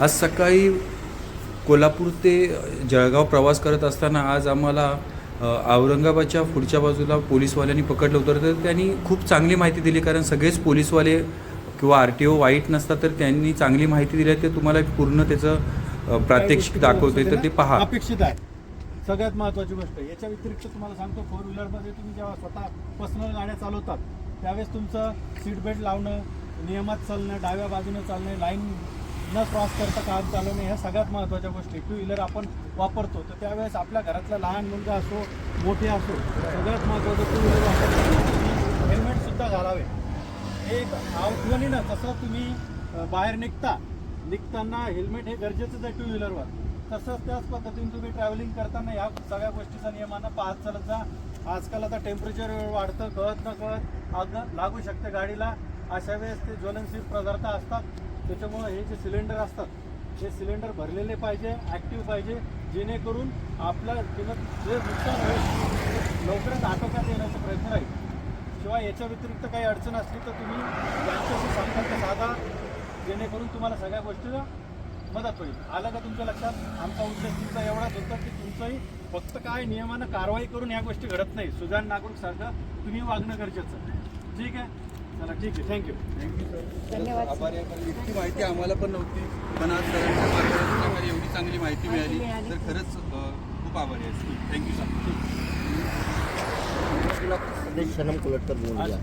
आज सकाळी कोल्हापूर ते जळगाव प्रवास करत असताना आज आम्हाला औरंगाबादच्या पुढच्या बाजूला पोलीसवाल्यांनी पकडलं होतं. तर त्यांनी खूप चांगली माहिती दिली कारण सगळेच पोलीसवाले किंवा आर टी ओ वाईट नसतात तर त्यांनी चांगली माहिती दिली. ते तुम्हाला पूर्ण त्याचं प्रात्यक्षिक दाखवते तर ते पहा. अपेक्षित आहे. सगळ्यात महत्वाची गोष्ट याच्या व्यतिरिक्त तुम्हाला सांगतो फोर व्हीलरमध्ये तुम्ही जेव्हा स्वतः पर्सनल गाड्या चालवतात त्यावेळेस तुमचं सीट बेल्ट लावणं नियमात चालणं डाव्या बाजूने चालणं लाईन न क्रॉस करता काम चालवणे ह्या सगळ्यात महत्त्वाच्या गोष्टी. टू व्हीलर आपण वापरतो तर त्यावेळेस आपल्या घरातला लहान मुलगा असो मोठे असो सगळ्यात महत्त्वाचं टू व्हीलर वापरतो. हेल्मेटसुद्धा घालावे. एक आठवणीनं तसं तुम्ही बाहेर निघता निघताना हेल्मेट हे गरजेचंच आहे टू व्हीलरवर तसंच त्याच पद्धतीने तुम्ही ट्रॅव्हलिंग करताना या सगळ्या गोष्टीचा नियमानं पाहत चालत जा. आजकाल आता टेम्परेचर वाढतं कळत न कळत आग लागू शकते गाडीला. अशा वेळेस ते ज्वलनशील पदार्थ असतात. त्याच्यामुळं हे जे सिलेंडर असतात हे सिलेंडर भरलेले पाहिजे ॲक्टिव्ह पाहिजे जेणेकरून आपल्या किंमत जे नुकसान होईल लवकरच आटोक्यात येण्याचा प्रयत्न राहील. शिवाय याच्या व्यतिरिक्त काही अडचण असली तर तुम्ही यांच्याशी संपर्क साधा जेणेकरून तुम्हाला सगळ्या गोष्टीला मदत होईल. आलं का तुमच्या लक्षात? आमचा उद्देश तुमचा एवढाच होता की तुमचंही फक्त काय नियमानं कारवाई करून या गोष्टी घडत नाही सुजाण नागरिक सारखं तुम्ही वागणं गरजेचं. आहे ठीक आहे? चला ठीक आहे. थँक्यू धन्यवाद सर. आभारी आहे कारण इतकी माहिती आम्हाला पण नव्हती. पण आज सरांच्या मार्गदर्शनाखाली एवढी चांगली माहिती मिळाली. मिळाली. तर खरंच अ, खूप आभारी आहे. Thank you sir Satish Sanam Kulatkar बोल रहा